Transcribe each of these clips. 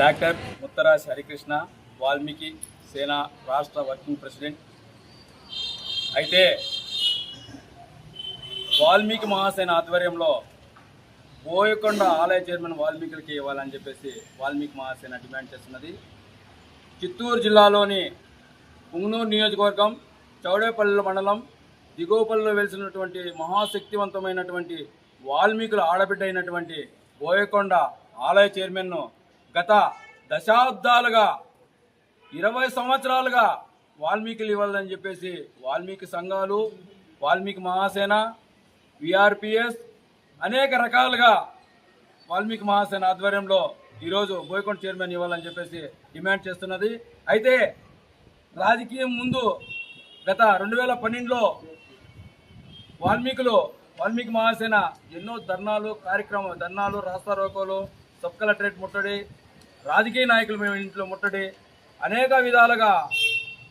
Doctor Mutharaj Harikrishna Valmiki Sena రాష్ట్ర working president. అయితే వాల్మీకి మహాసేన ఆధ్వర్యంలో బోయకొండ ఆలయ చైర్మన్ వాల్మీకులకి ఇవ్వాలని చెప్పేసి వాల్మీకి మహాసేన డిమాండ్ చేస్తున్నది. చిత్తూరు జిల్లాలోని పుంగనూరు నియోజకవర్గం చౌడేపల్లి మండలం దిగువపల్లిలో వెలిసినటువంటి మహాశక్తివంతమైనటువంటి వాల్మీకుల ఆడబిడ్డ అయినటువంటి బోయకొండ ఆలయ చైర్మన్ను గత దశాబ్దాలుగా ఇరవై సంవత్సరాలుగా వాల్మీకులు ఇవ్వాలని చెప్పేసి వాల్మీకి సంఘాలు వాల్మీకి మహాసేన విఆర్పిఎస్ అనేక రకాలుగా వాల్మీకి మహాసేన ఆధ్వర్యంలో ఈరోజు బోయకొండ చైర్మన్ ఇవ్వాలని చెప్పేసి డిమాండ్ చేస్తున్నది. అయితే రాజకీయం ముందు గత రెండు వేల పన్నెండులో వాల్మీకులు వాల్మీకి మహాసేన ఎన్నో ధర్నాలు కార్యక్రమాలు ధర్నాలు రాస్తారోకోలు సబ్ కలెక్టరేట్ ముట్టడి రాజకీయ నాయకులు మేము ఇంట్లో ముట్టడి అనేక విధాలుగా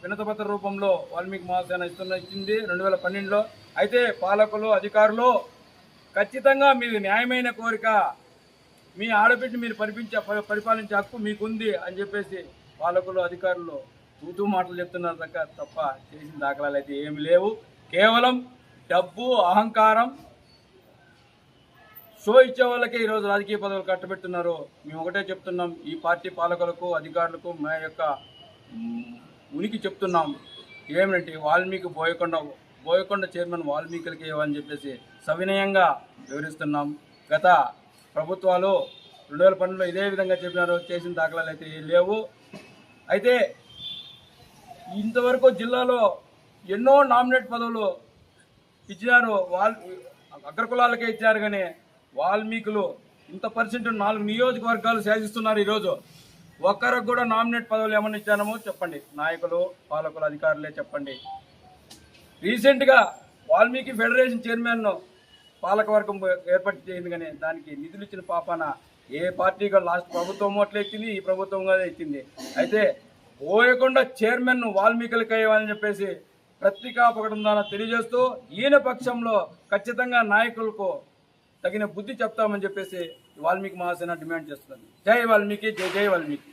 వినతపత్ర రూపంలో వాల్మీకి మహాసేన ఇస్తున్న ఇచ్చింది రెండు వేల పన్నెండులో. అయితే పాలకులు అధికారులు ఖచ్చితంగా మీది న్యాయమైన కోరిక మీ ఆడబిడ్డ మీరు పరిపించే పరిపాలించే హక్కు మీకుంది అని చెప్పేసి పాలకులు అధికారులు తూతూ మాటలు చెప్తున్నారు తక్క తప్ప చేసిన దాఖలాలు అయితే ఏమి లేవు. కేవలం డబ్బు అహంకారం సో ఇచ్చే వాళ్ళకే ఈరోజు రాజకీయ పదవులు కట్టబెట్టున్నారు. మేము ఒకటే చెప్తున్నాం ఈ పార్టీ పాలకులకు అధికారులకు మా యొక్క ఉనికి చెప్తున్నాం. ఏమిటంటే వాల్మీకి బోయకొండ బోయకొండ చైర్మన్ వాల్మీకులకి ఇవ్వని చెప్పేసి సవినయంగా వివరిస్తున్నాం. గత ప్రభుత్వాలు రెండు వేల పన్నెండులో ఇదే విధంగా చెప్పినారు చేసిన దాఖలాలు అయితే ఏం లేవు. అయితే ఇంతవరకు జిల్లాలో ఎన్నో నామినేట్ పదవులు ఇచ్చినారు వాల్ అగ్రకులాలకే ఇచ్చారు కానీ వాల్మీకులు ఇంత పర్సెంట్ నాలుగు నియోజకవర్గాలు శాసిస్తున్నారు ఈరోజు. ఒక్కరికి కూడా నామినేట్ పదవులు ఏమన్నా ఇచ్చానమో చెప్పండి. నాయకులు పాలకులు అధికారులే చెప్పండి. రీసెంట్గా వాల్మీకి ఫెడరేషన్ చైర్మన్ పాలకవర్గం ఏర్పాటు చేయింది కానీ దానికి నిధులు ఇచ్చిన పాపాన ఏ పార్టీగా లాస్ట్ ప్రభుత్వం అట్లా ఇచ్చింది ఈ కూడా ఇచ్చింది అయితే పోయకుండా చైర్మన్ వాల్మీకులకి అయ్యాలని చెప్పేసి పత్రికా ప్రకటన ద్వారా తెలియజేస్తూ ఈయన పక్షంలో ఖచ్చితంగా నాయకులకు తగిన బుద్ధి చెప్తామని చెప్పేసి వాల్మీకి మహాసేన డిమాండ్ చేస్తుంది జై వాల్మీకి జై జై వాల్మీకి.